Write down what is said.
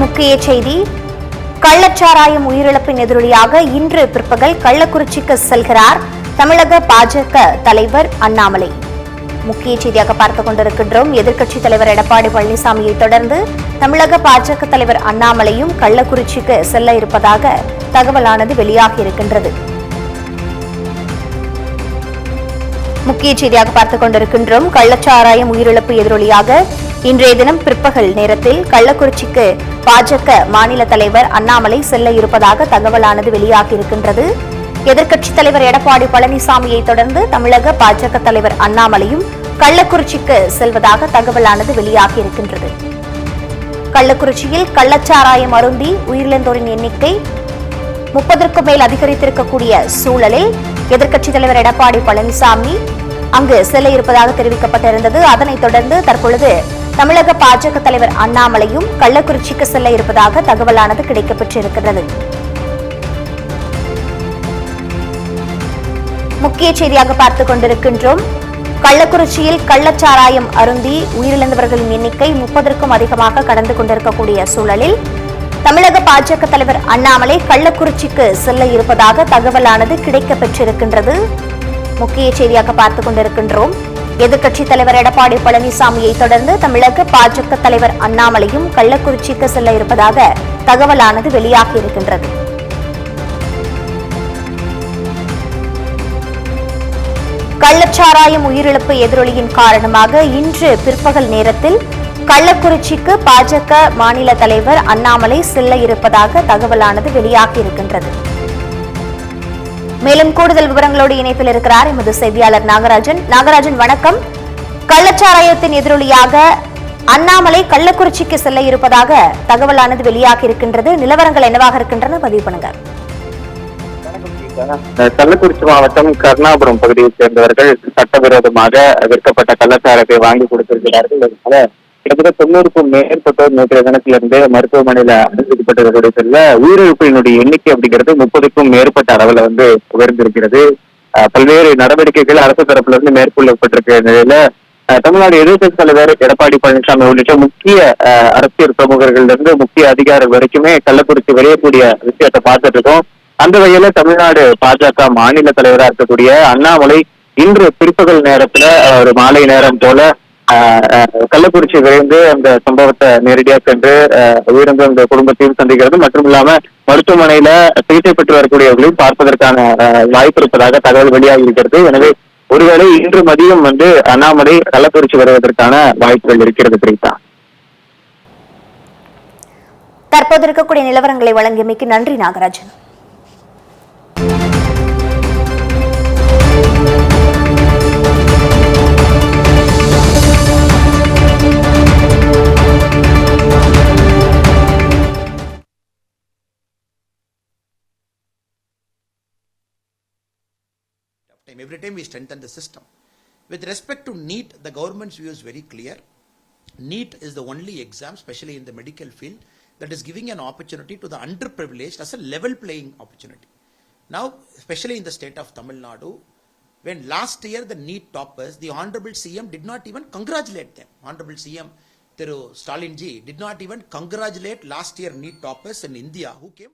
முக்கிய செய்தி. கள்ளச்சாராயம் உயிரிழப்பின் எதிரொலியாக இன்று பிற்பகல் கள்ளக்குறிச்சிக்கு செல்கிறார் தமிழக பாஜக தலைவர் அண்ணாமலை. முக்கிய செய்தியாக பார்த்துக் கொண்டிருக்கின்றோம். எதிர்க்கட்சித் தலைவர் எடப்பாடி பழனிசாமியை தொடர்ந்து தமிழக பாஜக தலைவர் அண்ணாமலையும் கள்ளக்குறிச்சிக்கு செல்ல இருப்பதாக தகவலானது வெளியாகி இருக்கின்றது முக்கிய செய்தியாக பார்த்துக் கொண்டிருக்கின்றோம். கள்ளச்சாராயம் உயிரிழப்பு எதிரொலியாக இன்றைய தினம் பிற்பகல் நேரத்தில் கள்ளக்குறிச்சிக்கு பாஜக மாநில தலைவர் அண்ணாமலை செல்ல இருப்பதாக தகவலானது வெளியாகி இருக்கின்றது எதிர்க்கட்சித் தலைவர் எடப்பாடி பழனிசாமியை தொடர்ந்து தமிழக பாஜக தலைவர் அண்ணாமலையும் கள்ளக்குறிச்சிக்கு செல்வதாக தகவலானது வெளியாகி இருக்கின்றது கள்ளக்குறிச்சியில் கள்ளச்சாராயம் அருந்தி உயிரிழந்தோரின் எண்ணிக்கை முப்பதற்கும் மேல் அதிகரித்திருக்கக்கூடிய சூழலில் எதிர்க்கட்சித் தலைவர் எடப்பாடி பழனிசாமி அங்கு செல்ல இருப்பதாக தெரிவிக்கப்பட்டிருந்தது. அதனைத் தொடர்ந்து தற்பொழுது தமிழக பாஜக தலைவர் அண்ணாமலையும் கள்ளக்குறிச்சிக்கு செல்ல இருப்பதாக தகவலானது கிடைக்கப்பெற்றிருக்கிறது. முக்கிய செய்தியாக பார்த்துக் கொண்டிருக்கின்றோம். கள்ளக்குறிச்சியில் கள்ளச்சாராயம் அருந்தி உயிரிழந்தவர்களின் எண்ணிக்கை முப்பதற்கும் அதிகமாக கடந்து கொண்டிருக்கக்கூடிய சூழலில் தமிழக பாஜக தலைவர் அண்ணாமலை கள்ளக்குறிச்சிக்கு செல்ல இருப்பதாக தகவலானது கிடைக்கப்பெற்றிருக்கின்றது. முக்கிய செய்தியாக பார்த்துக் கொண்டிருக்கின்றோம். எதிர்க்கட்சித் தலைவர் எடப்பாடி பழனிசாமியை தொடர்ந்து தமிழக பாஜக தலைவர் அண்ணாமலையும் கள்ளக்குறிச்சிக்கு செல்ல இருப்பதாக தகவலானது வெளியாகியிருக்கின்றது. கள்ளச்சாராயம் உயிரிழப்பு எதிரொலியின் காரணமாக இன்று பிற்பகல் நேரத்தில் கள்ளக்குறிச்சிக்கு பாஜக மாநில தலைவர் அண்ணாமலை செல்ல இருப்பதாக தகவலானது வெளியாகியிருக்கின்றது. இருக்கின்றது மேலும் கூடுதல் விவரங்களோடு இணைப்பில் இருக்கிறார் எமது செய்தியாளர் நாகராஜன். நாகராஜன் வணக்கம். கள்ளச்சாராயத்தின் எதிரொலியாக அண்ணாமலை கள்ளக்குறிச்சிக்கு செல்ல இருப்பதாக தகவலானது வெளியாகி இருக்கின்றது. நிலவரங்கள் என்னவாக இருக்கின்றன? பதிவு பண்ணுங்க. கள்ளக்குறிச்சி மாவட்டம் கருணாபுரம் பகுதியைச் சேர்ந்தவர்கள் சட்டவிரோதமாக விற்கப்பட்ட கள்ளச்சாரத்தை வாங்கி கொடுத்திருக்கிறார்கள். கிட்டத்தட்ட தொண்ணூறுக்கும் மேற்பட்டோர் நேற்றைய தினத்திலிருந்து மருத்துவமனையில அனுமதிக்கப்பட்டிருக்கக்கூடிய செல்ல உயிரிழப்பினுடைய எண்ணிக்கை அப்படிங்கிறது முப்பதுக்கும் மேற்பட்ட அளவுல வந்து உயர்ந்திருக்கிறது. பல்வேறு நடவடிக்கைகள் அரசு தரப்புல இருந்து மேற்கொள்ளப்பட்டிருக்கிற நிலையில தமிழ்நாடு எதிர்கட்சி தலைவர் எடப்பாடி பழனிசாமி உள்ளிட்ட முக்கிய அஹ், அரசியல் பிரமுகர்கள்ல இருந்து முக்கிய அதிகாரிகள் வரைக்குமே கள்ளக்குறிச்சி விளையக்கூடிய விஷயத்தை பார்த்துட்டு இருக்கோம். அந்த வகையில தமிழ்நாடு பாஜக மாநில தலைவரா இருக்கக்கூடிய அண்ணாமலை இன்று பிற்பகல் நேரத்துல ஒரு மாலை நேரம் போல கள்ளக்குறிச்சி விரைந்து அந்த சம்பவத்தை நேரடியாக சென்று உயிரிழந்த அந்த குடும்பத்தையும் சந்திக்கிறது. மற்றும் இல்லாம மருத்துவமனையில சிகிச்சை பெற்று வரக்கூடியவர்களையும் பார்ப்பதற்கான வாய்ப்பு இருப்பதாக தகவல் வெளியாகி இருக்கிறது. எனவே ஒருவேளை இன்று மதியம் வந்து அண்ணாமலை கள்ளக்குறிச்சி வருவதற்கான வாய்ப்புகள் இருக்கிறது பிரீதா தற்போது இருக்கக்கூடிய நிலவரங்களை வழங்கியமைக்கு நன்றி Nagarajan. Time. Every time we strengthen the system. With respect to NEET, the government's view is very clear. NEET is the only exam, especially in the medical field, that is giving an opportunity to the underprivileged as a level playing opportunity. Now, especially in the state of Tamil Nadu, when last year the NEET toppers, the Honorable CM did not even congratulate them. Honorable CM Thiru Stalin ji did not even congratulate last year NEET toppers in India who came